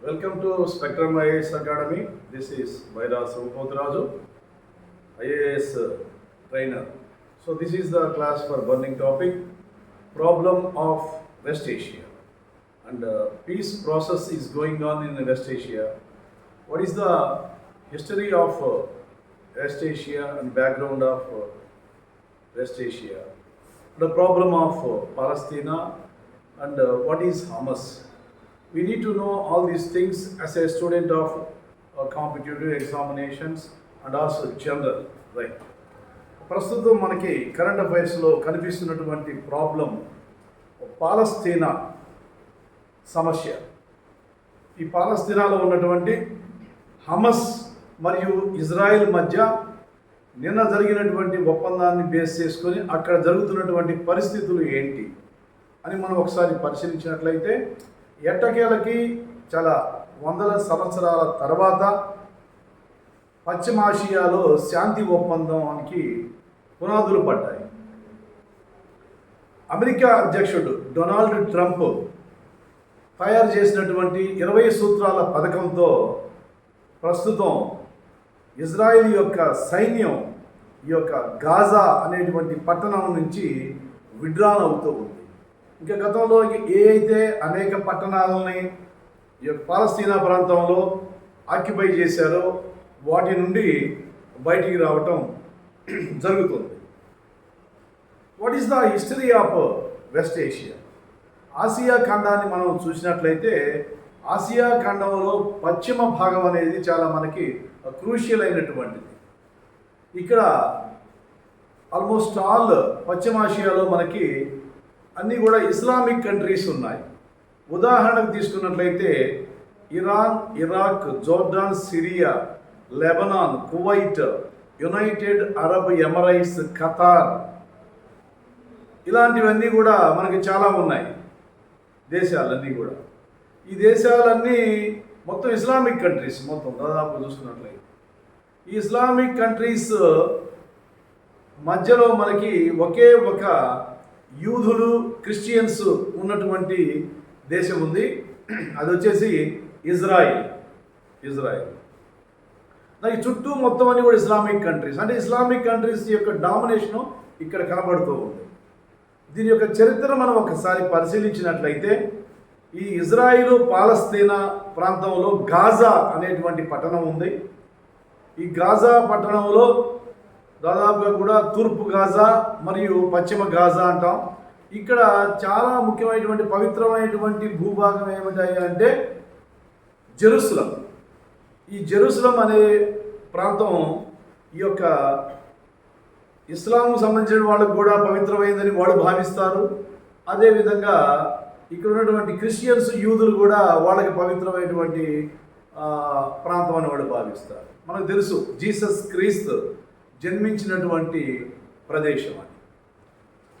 Welcome to Spectrum IAS Academy. This is Bhairav Sampotraju, IAS uh, trainer. So, this is the class for burning topic problem of West Asia. And uh, peace process is going on in West Asia. What is the history of uh, West Asia and background of West Asia? The problem of uh, Palestina and what is Hamas? We need to know all these things as a student of uh, competitive examinations and also general right? ప్రస్తుతం మనకి current అఫైర్స్లో కనిపిస్తున్నటువంటి problem పాలస్తీనా సమస్య. ఈ పాలస్తీనాలో ఉన్నటువంటి Hamas మరియు Israel మధ్య నిన్న జరిగినటువంటి ఒప్పందాన్ని బేస్ చేసుకొని అక్కడ జరుగుతున్నటువంటి పరిస్థితులు ఏంటి అని మనం ఒకసారి పరిశీలించినట్లయితే ఎట్టకేలకి చాలా వందల సంవత్సరాల తర్వాత పశ్చిమాసియాలో శాంతి ఒప్పందానికి పునాదులు పడ్డాయి. అమెరికా అధ్యక్షుడు డొనాల్డ్ ట్రంప్ తయారు చేసినటువంటి ఇరవై సూత్రాల పథకంతో ప్రస్తుతం ఇజ్రాయిల్ యొక్క సైన్యం ఈ యొక్క గాజా అనేటువంటి పట్టణం నుంచి విడ్రాన్ అవుతూ ఉంది. ఇంకా గతంలో ఏ అయితే అనేక పట్టణాలని ఈ పాలస్తీనా ప్రాంతంలో ఆక్యుపై చేశారో వాటి నుండి బయటికి రావటం జరుగుతుంది. What is the history of West Asia Asia ఖండాన్ని మనం చూసినట్లయితే ఆసియా ఖండంలో పశ్చిమ భాగం అనేది చాలా మనకి క్రూషియల్ అయినటువంటిది. ఇక్కడ ఆల్మోస్ట్ ఆల్ పశ్చిమాసియాలో మనకి అన్నీ కూడా ఇస్లామిక్ కంట్రీస్ ఉన్నాయి. ఉదాహరణకు తీసుకున్నట్లయితే Iran Iraq Jordan Syria Lebanon Kuwait United Arab Emirates Qatar ఇలాంటివన్నీ కూడా మనకి చాలా ఉన్నాయి. దేశాలన్నీ కూడా. ఈ దేశాలన్నీ మొత్తం ఇస్లామిక్ కంట్రీస్ మొత్తం దాదాపు చూసుకున్నట్లయితే. ఈ ఇస్లామిక్ కంట్రీస్ మధ్యలో మనకి ఒకే ఒక యూదులు క్రిస్టియన్స్ ఉన్నటువంటి దేశం ఉంది. అది వచ్చేసి ఇజ్రాయిల్. ఇజ్రాయిల్. దానికి చుట్టూ మొత్తం అన్ని కూడా ఇస్లామిక్ కంట్రీస్ అంటే ఇస్లామిక్ కంట్రీస్ యొక్క డామినేషను ఇక్కడ కనబడుతూ ఉంది. దీని యొక్క చరిత్ర మనం ఒకసారి పరిశీలించినట్లయితే ఈ ఇజ్రాయిల్ పాలస్తీనా ప్రాంతంలో గాజా అనేటువంటి పట్టణం ఉంది. ఈ గాజా పట్టణంలో దాదాపుగా కూడా తూర్పు గాజా మరియు పశ్చిమ గాజా అంటాం. ఇక్కడ చాలా ముఖ్యమైనటువంటి పవిత్రమైనటువంటి భూభాగం ఏమిటాయి అంటే జెరూసలం. ఈ జెరూసలం అనే ప్రాంతం ఈ యొక్క ఇస్లాంకు సంబంధించిన వాళ్ళకు కూడా పవిత్రమైందని వాళ్ళు భావిస్తారు. అదేవిధంగా ఇక్కడ ఉన్నటువంటి క్రిస్టియన్స్ యూదులు కూడా వాళ్ళకి పవిత్రమైనటువంటి ప్రాంతం అని వాళ్ళు భావిస్తారు. మనకు తెలుసు జీసస్ క్రీస్తు జన్మించినటువంటి ప్రదేశం అని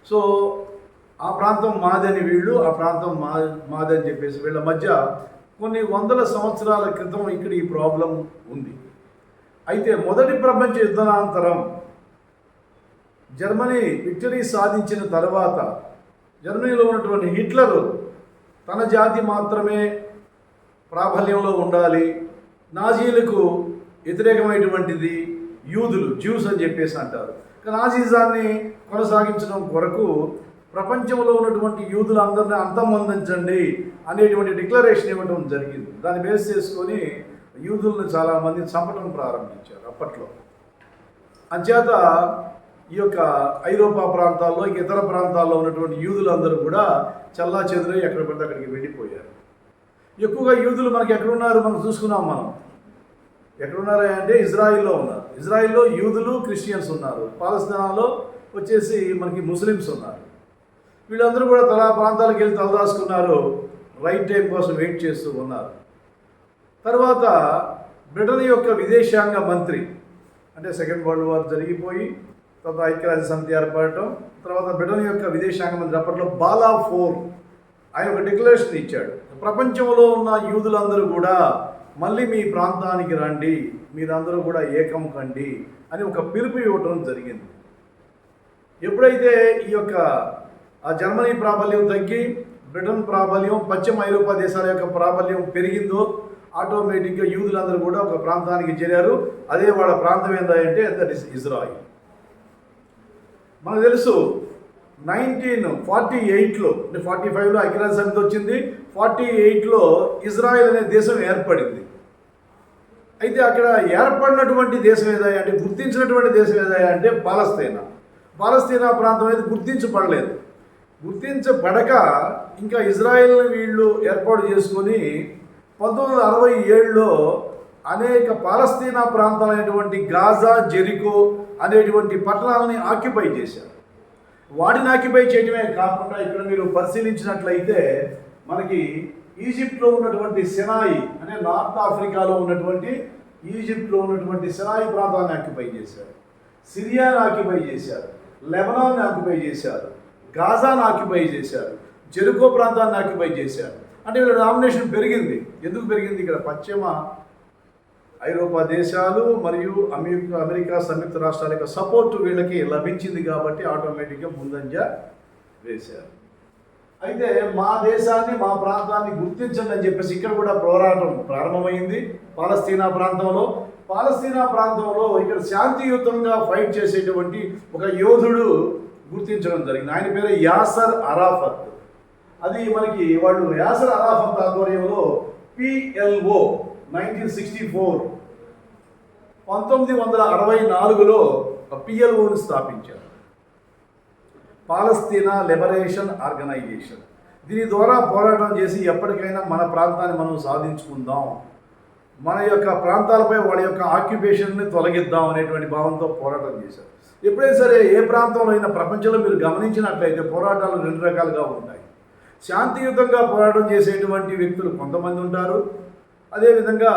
సో ఆ ప్రాంతం మాదని వీళ్ళు ఆ ప్రాంతం మా మాదని చెప్పేసి వీళ్ళ మధ్య కొన్ని వందల సంవత్సరాల క్రితం ఇక్కడ ఈ ప్రాబ్లం ఉంది. అయితే మొదటి ప్రపంచ యుద్ధానంతరం జర్మనీ విక్టరీ సాధించిన తర్వాత జర్మనీలో ఉన్నటువంటి హిట్లర్ తన జాతి మాత్రమే ప్రాబల్యంలో ఉండాలి నాజీలకు వ్యతిరేకమైనటువంటిది యూదులు జ్యూస్ అని చెప్పేసి అంటారు. కానీ నాజీజాన్ని కొనసాగించడం కొరకు ప్రపంచంలో ఉన్నటువంటి యూదులందరినీ అంతమందించండి అనేటువంటి డిక్లరేషన్ ఇవ్వడం జరిగింది. దాన్ని బేస్ చేసుకొని యూదులను చాలామంది చంపడం ప్రారంభించారు అప్పట్లో. అంచేత ఈ యొక్క ఐరోపా ప్రాంతాల్లో ఇక ఇతర ప్రాంతాల్లో ఉన్నటువంటి యూదులందరూ కూడా చల్లా చెదురై ఎక్కడ పడితే అక్కడికి వెళ్ళిపోయారు. ఎక్కువగా యూదులు మనకి ఎక్కడున్నారు? మనం చూసుకున్నాం మనం. ఎక్కడున్నారా అంటే ఇజ్రాయిల్లో ఉన్నారు. ఇజ్రాయిల్లో యూదులు క్రిస్టియన్స్ ఉన్నారు. పాలస్తీనాలో వచ్చేసి మనకి ముస్లిమ్స్ ఉన్నారు. వీళ్ళందరూ కూడా తలా ప్రాంతాలకు వెళ్ళి తలదాచుకున్నారు రైట్ టైం కోసం వెయిట్ చేస్తూ ఉన్నారు. తర్వాత బ్రిటన్ యొక్క విదేశాంగ మంత్రి అంటే సెకండ్ వరల్డ్ వార్ జరిగిపోయి తర్వాత ఐక్యరాజ్య సమితి ఏర్పడటం తర్వాత బ్రిటన్ యొక్క విదేశాంగ మంత్రి అప్పట్లో బాలా ఫోర్ ఆయన ఒక డిక్లరేషన్ ఇచ్చాడు. ప్రపంచంలో ఉన్న యూదులందరూ కూడా మళ్ళీ మీ ప్రాంతానికి రండి మీరందరూ కూడా ఏకం కండి అని ఒక పిలుపు ఇవ్వటం జరిగింది. ఎప్పుడైతే ఈ యొక్క ఆ జర్మనీ ప్రాబల్యం తగ్గి బ్రిటన్ ప్రాబల్యం పశ్చిమ ఐరోపా దేశాల యొక్క ప్రాబల్యం పెరిగిందో ఆటోమేటిక్గా యూదులందరూ కూడా ఒక ప్రాంతానికి చేరారు. అదే వాళ్ళ ప్రాంతం ఏంటంటే దట్ ఇస్ ఇజ్రాయిల్ మనకు తెలుసు నైన్టీన్ ఫార్టీ ఎయిట్లో అంటే ఫార్టీ ఫైవ్లో ఐక్యరాజ్య సమితి వచ్చింది. ఫార్టీ ఎయిట్లో ఇజ్రాయెల్ అనే దేశం ఏర్పడింది. అయితే అక్కడ ఏర్పడినటువంటి దేశం ఏదయ్యా అంటే గుర్తించినటువంటి దేశం ఏదయ్యా అంటే పాలస్తీనా. పాలస్తీనా ప్రాంతం అనేది గుర్తించబడలేదు. గుర్తించబడక ఇంకా ఇజ్రాయెల్ వీళ్ళు ఏర్పాటు చేసుకొని పంతొమ్మిది వందల అరవై ఏడులో అనేక పాలస్తీనా ప్రాంతాలైనటువంటి గాజా జెరికో అనేటువంటి పట్టణాలని ఆక్యుపై చేశారు. వాటిని ఆక్యుపై చేయడమే కాకుండా ఇక్కడ మీరు పరిశీలించినట్లయితే మనకి ఈజిప్ట్లో ఉన్నటువంటి సినాయి అనే నార్త్ ఆఫ్రికాలో ఉన్నటువంటి ఈజిప్ట్లో ఉన్నటువంటి సినాయి ప్రాంతాన్ని ఆక్యుపై చేశారు. సిరియాను ఆక్యుపై చేశారు. లెబనాన్ని ఆక్యుపై చేశారు. గాజాను ఆక్యుపై చేశారు. జెరుకో ప్రాంతాన్ని ఆక్యుపై చేశారు. అంటే వీళ్ళ డామినేషన్ పెరిగింది. ఎందుకు పెరిగింది? ఇక్కడ పశ్చిమ ఐరోపా దేశాలు మరియు అమెరికా అమెరికా సంయుక్త రాష్ట్రాల యొక్క సపోర్ట్ వీళ్ళకి లభించింది కాబట్టి ఆటోమేటిక్గా ముందంజ వేశారు. అయితే మా దేశాన్ని మా ప్రాంతాన్ని గుర్తించండి అని చెప్పేసి ఇక్కడ కూడా పోరాటం ప్రారంభమైంది పాలస్తీనా ప్రాంతంలో. పాలస్తీనా ప్రాంతంలో ఇక్కడ శాంతియుతంగా ఫైట్ చేసేటువంటి ఒక యోధుడు గుర్తించడం జరిగింది. ఆయన పేరు యాసర్ అరాఫత్. అది మనకి వాళ్ళు యాసర్ అరాఫత్ ఆధ్వర్యంలో పిఎల్ఓ నైన్టీన్ సిక్స్టీ ఫోర్ పంతొమ్మిది వందల అరవై నాలుగులో పిఎల్ఓని స్థాపించారు. Palestine liberation organisation. దీని ద్వారా పోరాటం చేసి ఎప్పటికైనా మన ప్రాంతాన్ని మనం సాధించుకుందాం. మన యొక్క ప్రాంతాలపై వాళ్ళ యొక్క ఆక్యుపేషన్ని తొలగిద్దాం అనేటువంటి భావంతో పోరాటం చేశారు. ఎప్పుడైనా సరే ఏ ప్రాంతంలో అయినా ప్రపంచంలో మీరు గమనించినట్లయితే పోరాటాలు రెండు రకాలుగా ఉంటాయి. శాంతియుతంగా పోరాటం చేసేటువంటి వ్యక్తులు కొంతమంది ఉంటారు. అదేవిధంగా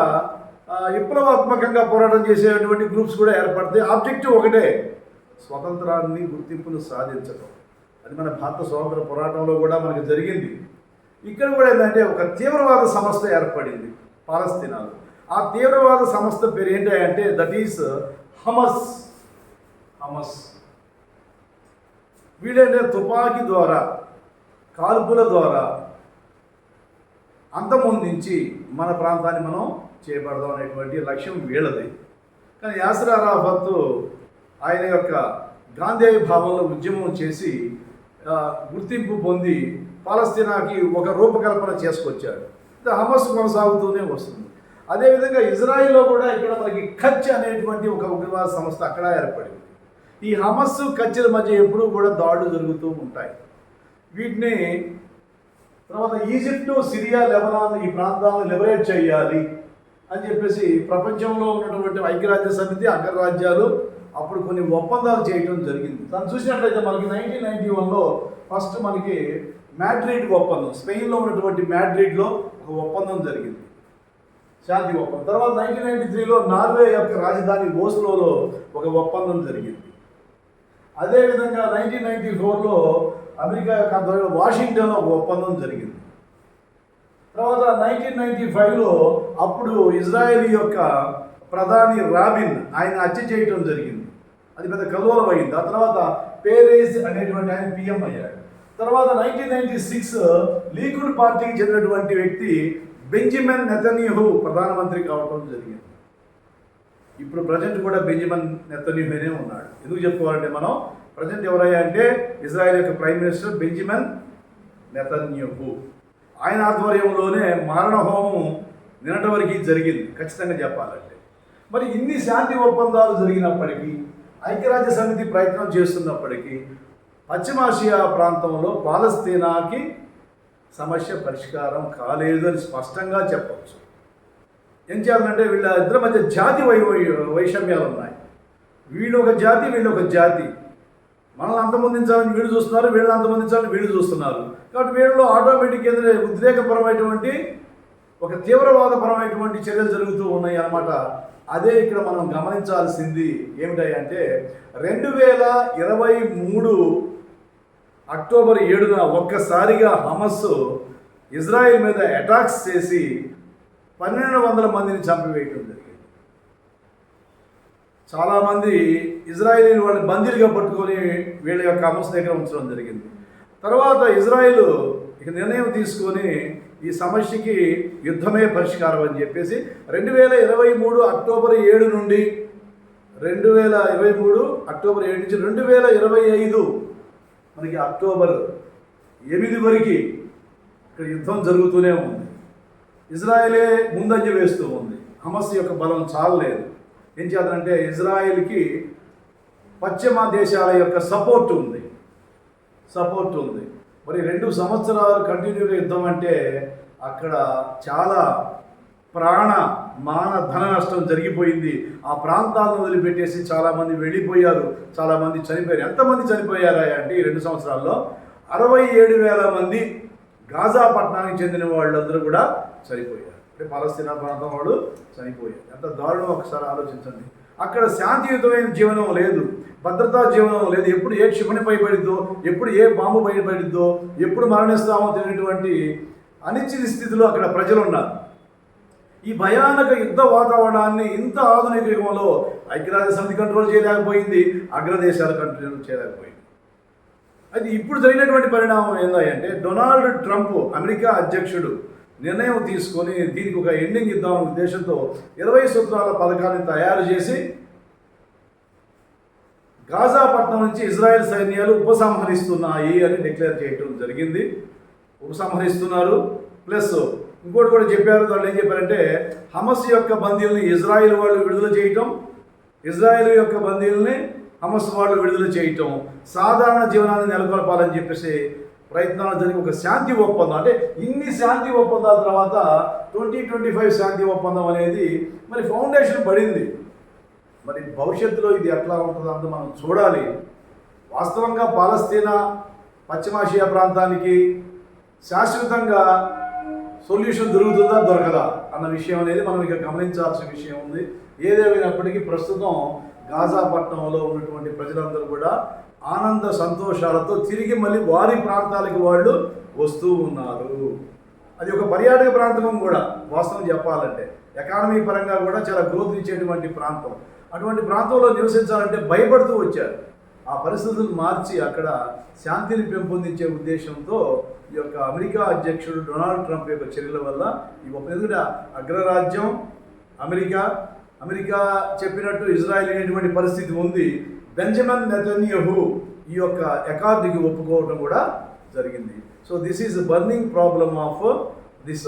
విప్లవాత్మకంగా పోరాటం చేసేటువంటి గ్రూప్స్ కూడా ఏర్పడతాయి. ఆబ్జెక్టివ్ ఒకటే స్వతంత్రాన్ని గుర్తింపును సాధించడం అది మన భారత స్వాతంత్ర పోరాటంలో కూడా మనకి జరిగింది. ఇక్కడ కూడా ఏంటంటే ఒక తీవ్రవాద సంస్థ ఏర్పడింది పాలస్తీనాలో. ఆ తీవ్రవాద సంస్థ పేరు ఏంటంటే దట్ ఈస్ హమస్ హమస్ వీడైతే తుపాకీ ద్వారా కాల్పుల ద్వారా అంతమొందించి మన ప్రాంతాన్ని మనం చేపడదాం అనేటువంటి లక్ష్యం వీళ్ళది. కానీ యాసర్ అరాఫత్ ఆయన యొక్క గాంధీ భావంలో ఉద్యమం చేసి గుర్తింపు పొంది పాలస్తీనాకి ఒక రూపకల్పన చేసుకొచ్చాడు. ఇది హమస్ కొనసాగుతూనే వస్తుంది. అదేవిధంగా ఇజ్రాయిల్లో కూడా ఇక్కడ మనకి ఖచ్ అనేటువంటి ఒక ఉగ్రవాద సంస్థ అక్కడ ఏర్పడింది. ఈ హమస్ కచ్చల మధ్య ఎప్పుడూ కూడా దాడులు జరుగుతూ ఉంటాయి. వీటిని తర్వాత ఈజిప్టు సిరియా లెబనాన్ ఈ ప్రాంతాలను లిబరేట్ చేయాలి అని చెప్పేసి ప్రపంచంలో ఉన్నటువంటి ఐక్యరాజ్య సమితి అగ్రరాజ్యాలు అప్పుడు కొన్ని ఒప్పందాలు చేయడం జరిగింది. దాన్ని చూసినట్లయితే మనకి నైన్టీన్ నైన్టీ వన్లో ఫస్ట్ మనకి మ్యాడ్రిడ్ ఒప్పందం స్పెయిన్లో ఉన్నటువంటి మ్యాడ్రిడ్లో ఒక ఒప్పందం జరిగింది. శాంతి ఒప్పందం. తర్వాత నైన్టీన్ నైన్టీ త్రీలో నార్వే యొక్క రాజధాని ఓస్లోలో ఒక ఒప్పందం జరిగింది. అదేవిధంగా నైన్టీన్ నైన్టీ ఫోర్లో అమెరికా యొక్క ఆధ్వర్యంలో వాషింగ్టన్లో ఒక ఒప్పందం జరిగింది. తర్వాత నైన్టీన్ నైన్టీ ఫైవ్లో అప్పుడు ఇజ్రాయెల్ యొక్క ప్రధాని రాబిన్ ఆయన హత్య చేయటం జరిగింది. అది పెద్ద కల్లోలం అయింది ఆ తర్వాత పేరేజ్ అనేటువంటి ఆయన పిఎం అయ్యాడు. తర్వాత నైన్టీన్ నైన్టీ సిక్స్ లీకుడ్ పార్టీకి చెందినటువంటి వ్యక్తి బెంజమిన్ నెతన్యూహు ప్రధానమంత్రి కావటం జరిగింది. ఇప్పుడు ప్రజెంట్ కూడా బెంజమిన్ నెతన్యాహునే ఉన్నాడు. ఎందుకు చెప్పుకోవాలంటే మనం ప్రజెంట్ ఎవరయ్యా అంటే ఇజ్రాయెల్ యొక్క ప్రైమ్ మినిస్టర్ బెంజమిన్ నెతన్యూహు. ఆయన ఆధ్వర్యంలోనే మారణ హోమం నిన్నటి వరకు జరిగింది. ఖచ్చితంగా చెప్పాలంటే. మరి ఇన్ని శాంతి ఒప్పందాలు జరిగినప్పటికీ ఐక్యరాజ్య సమితి ప్రయత్నం చేస్తున్నప్పటికీ పశ్చిమాసియా ప్రాంతంలో పాలస్తీనాకి సమస్య పరిష్కారం కాలేదు అని స్పష్టంగా చెప్పవచ్చు. ఏం చేయాలంటే వీళ్ళ ఇద్దరి మధ్య జాతి వై వైషమ్యాలు ఉన్నాయి. వీళ్ళు ఒక జాతి వీళ్ళు ఒక జాతి. మనల్ని అంతమొందించాలని వీళ్ళు చూస్తున్నారు వీళ్ళని అంతమొందించాలని వీళ్ళు చూస్తున్నారు. కాబట్టి వీళ్ళలో ఆటోమేటిక్ ఏదైనా ఉద్రేకపరమైనటువంటి ఒక తీవ్రవాదపరమైనటువంటి చర్యలు జరుగుతూ ఉన్నాయి అన్నమాట. అదే ఇక్కడ మనం గమనించాల్సింది ఏమిటంటే రెండు వేల ఇరవై మూడు అక్టోబర్ ఏడున ఒక్కసారిగా హమస్ ఇజ్రాయెల్ మీద అటాక్స్ చేసి పన్నెండు వందల మందిని చంపివేయడం జరిగింది. చాలామంది ఇజ్రాయేలీ వాళ్ళని బందీలుగా పట్టుకొని వీళ్ళ యొక్క హమస్ దగ్గర ఉంచడం జరిగింది. తర్వాత ఇజ్రాయెల్ ఇక నిర్ణయం తీసుకొని ఈ సమస్యకి యుద్ధమే పరిష్కారం అని చెప్పేసి రెండు వేల ఇరవై మూడు అక్టోబర్ ఏడు నుండి రెండు వేల ఇరవై మూడు అక్టోబర్ ఏడు నుంచి రెండు వేల ఇరవై ఐదు మనకి అక్టోబర్ ఎనిమిది వరకు ఇక్కడ యుద్ధం జరుగుతూనే ఉంది. ఇజ్రాయెలే ముందంజ వేస్తూ ఉంది. హమస్ యొక్క బలం చాలలేదు. ఏం చేద్దంటే ఇజ్రాయెల్కి పశ్చిమ దేశాల యొక్క సపోర్ట్ ఉంది. సపోర్ట్ ఉంది. మరి రెండు సంవత్సరాలు కంటిన్యూగా యుద్ధం అంటే అక్కడ చాలా ప్రాణ మాన ధన నష్టం జరిగిపోయింది. ఆ ప్రాంతాలను వదిలిపెట్టేసి చాలామంది వెళ్ళిపోయారు. చాలామంది చనిపోయారు. ఎంతమంది చనిపోయారా అంటే ఈ రెండు సంవత్సరాల్లో అరవై ఏడు వేల మంది గాజా పట్టణానికి చెందిన వాళ్ళందరూ కూడా చనిపోయారు. అంటే పాలస్తీనా ప్రాంతం వాళ్ళు చనిపోయారు. ఎంత దారుణం ఒకసారి ఆలోచించండి. అక్కడ శాంతియుతమైన జీవనం లేదు భద్రతా జీవనం లేదు. ఎప్పుడు ఏ క్షిపణి పైబడిద్దో ఎప్పుడు ఏ బాంబు బయటపడిద్దో ఎప్పుడు మరణిస్తామో తెలియనటువంటి అనిశ్చిత స్థితిలో అక్కడ ప్రజలు ఉన్నారు ఈ భయానక యుద్ధ వాతావరణాన్ని ఇంత ఆధునిక యుగంలో ఐక్యరాజ్య సమితి కంట్రోల్ చేయలేకపోయింది అగ్రదేశాలు కంట్రోల్ చేయలేకపోయింది. అది ఇప్పుడు జరిగినటువంటి పరిణామం ఏందంటే డొనాల్డ్ ట్రంప్ అమెరికా అధ్యక్షుడు నిర్ణయం తీసుకొని దీనికి ఒక ఎండింగ్ ఇద్దామనే ఉద్దేశంతో ఇరవై సూత్రాల పథకాన్ని తయారు చేసి గాజా పట్టణం నుంచి ఇజ్రాయెల్ సైన్యాలు ఉపసంహరిస్తున్నాయి అని డిక్లేర్ చేయడం జరిగింది. ఉపసంహరిస్తున్నారు. ప్లస్ ఇంకోటి కూడా చెప్పారు వాళ్ళు ఏం చెప్పారంటే హమస్ యొక్క బందీల్ని ఇజ్రాయెల్ వాళ్ళు విడుదల చేయటం ఇజ్రాయెల్ యొక్క బందీల్ని హమస్ వాళ్ళు విడుదల చేయటం సాధారణ జీవనాన్ని నెలకొల్పాలని చెప్పేసి ప్రయత్నాలు జరిగి ఒక శాంతి ఒప్పందం. అంటే ఇన్ని శాంతి ఒప్పందాల తర్వాత ట్వంటీ ట్వంటీ ఫైవ్ శాంతి ఒప్పందం అనేది మరి ఫౌండేషన్ పడింది. మరి భవిష్యత్తులో ఇది ఎట్లా ఉంటుందో అంత మనం చూడాలి. వాస్తవంగా పాలస్తీనా పశ్చిమాసియా ప్రాంతానికి శాశ్వతంగా సొల్యూషన్ దొరుకుతుందా? దొరకదా అన్న విషయం అనేది మనం ఇక గమనించాల్సిన విషయం ఉంది. ఏదేమైనప్పటికీ ప్రస్తుతం గాజా పట్టణంలో ఉన్నటువంటి ప్రజలందరూ కూడా ఆనంద సంతోషాలతో తిరిగి మళ్ళీ వారి ప్రాంతాలకి వాళ్ళు వస్తూ ఉన్నారు. అది ఒక పర్యాటక ప్రాంతం కూడా వాస్తవం చెప్పాలంటే. ఎకానమీ పరంగా కూడా చాలా గ్రోత్ ఇచ్చేటువంటి ప్రాంతం. అటువంటి ప్రాంతంలో నివసించాలంటే భయపడుతూ వచ్చారు. ఆ పరిస్థితులు మార్చి అక్కడ శాంతిని పెంపొందించే ఉద్దేశంతో ఈ యొక్క అమెరికా అధ్యక్షుడు డొనాల్డ్ ట్రంప్ యొక్క చర్యల వల్ల ఈ ఒక ఎందుకంటే అగ్రరాజ్యం అమెరికా అమెరికా చెప్పినట్టు ఇజ్రాయెల్ అనేటువంటి పరిస్థితి ఉంది. బెంజమిన్ నెతన్యహు ఈ యొక్క ఎకార్డుకి ఒప్పుకోవడం కూడా జరిగింది. So this is burning problem of this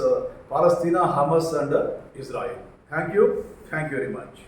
Palestine Hamas and Israel thank you thank you very much